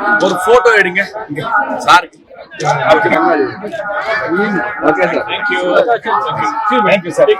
எங்க நம்ம போட்டோகிராஃபர் சிவா ஒரு போட்டோ எடுங்க sir okay sir thank you thank you sir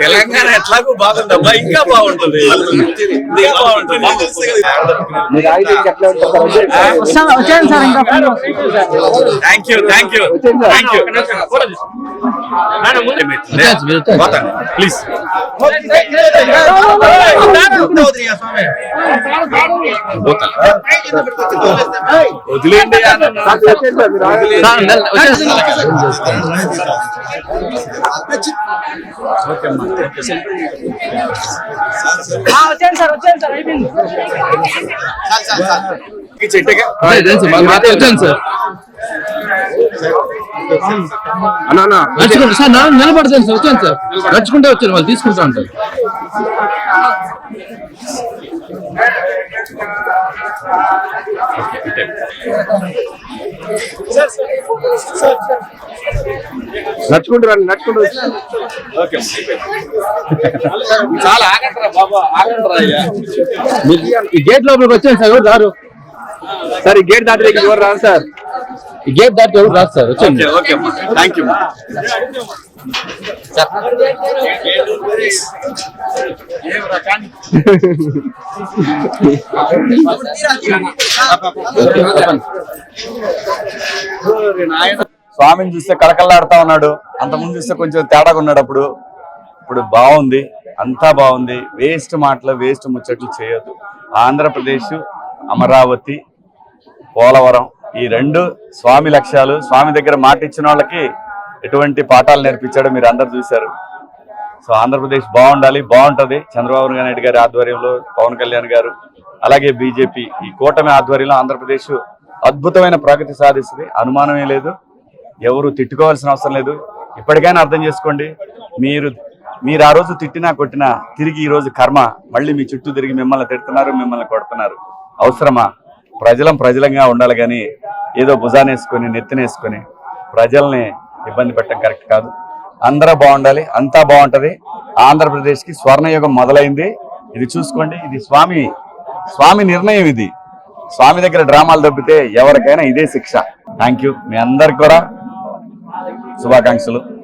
Telangana ఎట్లాగో బాగుందమ్మా ఇంకా బాగుంటుంది ఇంకా బాగుంటుంది మీరు ఆగితే ఎట్లా ఉంటుంది సార్ వచ్చాను సార్ ఇంకా thank you thank you thank you please వదిలేండి. వచ్చాను సార్ వచ్చాను సార్ అయిపోయింది సార్ నడుచుకుంటా. సార్ నా- నిలబడతాను సార్ వచ్చాను సార్. నడుచుకుంటే వచ్చాను వాళ్ళు తీసుకుంటా ఉంటారు నడుచుకుంటూ రండి నడుచుకుంటూ చాలా ఆగండి బాబా ఆగండి అయ్యా ఈ గేట్ లోపలికి వచ్చాను సార్ ఎవరు రారు? సార్ ఈ గేట్ దాటి దగ్గర ఎవరు రాదు సార్? గేట్ దాటి ఎవరు రాదు సార్ వచ్చాను థ్యాంక్ యూ స్వామిని చూస్తే కళకళలాడుతా ఉన్నాడు. అంతకుముందు చూస్తే కొంచెం తేడాగా ఉన్నాడు అప్పుడు. ఇప్పుడు బాగుంది. అంతా బాగుంది. వేస్ట్ మాటలు వేస్ట్ ముచ్చట్లు చేయొద్దు. ఆంధ్రప్రదేశ్ అమరావతి పోలవరం ఈ రెండు స్వామి లక్ష్యాలు స్వామి దగ్గర మాట ఇచ్చిన వాళ్ళకి ఎటువంటి పాఠాలు నేర్పించాడో మీరు అందరు చూశారు. సో ఆంధ్రప్రదేశ్ బాగుండాలి బాగుంటది. చంద్రబాబు నాయుడు గారి ఆధ్వర్యంలో పవన్ కళ్యాణ్ గారు అలాగే బీజేపీ ఈ కూటమి ఆధ్వర్యంలో ఆంధ్రప్రదేశ్ అద్భుతమైన ప్రగతి సాధిస్తుంది. అనుమానమే లేదు. ఎవరు తిట్టుకోవాల్సిన అవసరం లేదు. ఇప్పటికైనా అర్థం చేసుకోండి. మీరు మీరు ఆ రోజు తిట్టినా కొట్టినా తిరిగి ఈ రోజు కర్మ. మళ్ళీ మీ చుట్టూ తిరిగి మిమ్మల్ని తిడుతున్నారు మిమ్మల్ని కొడుతున్నారు. అవసరమా? ప్రజలం ప్రజలంగా ఉండాలి కానీ ఏదో భుజానేసుకొని నెత్తినేసుకొని ప్రజల్ని ఇబ్బంది పెట్టడం కరెక్ట్ కాదు. అందరూ బాగుండాలి అంతా బాగుంటది. ఆంధ్రప్రదేశ్కి స్వర్ణయుగం మొదలైంది. ఇది చూసుకోండి ఇది స్వామి స్వామి నిర్ణయం ఇది. స్వామి దగ్గర డ్రామాలు దొబ్బితే ఎవరికైనా ఇదే శిక్ష. Thank you. మీ అందరికి కూడా శుభాకాంక్షలు.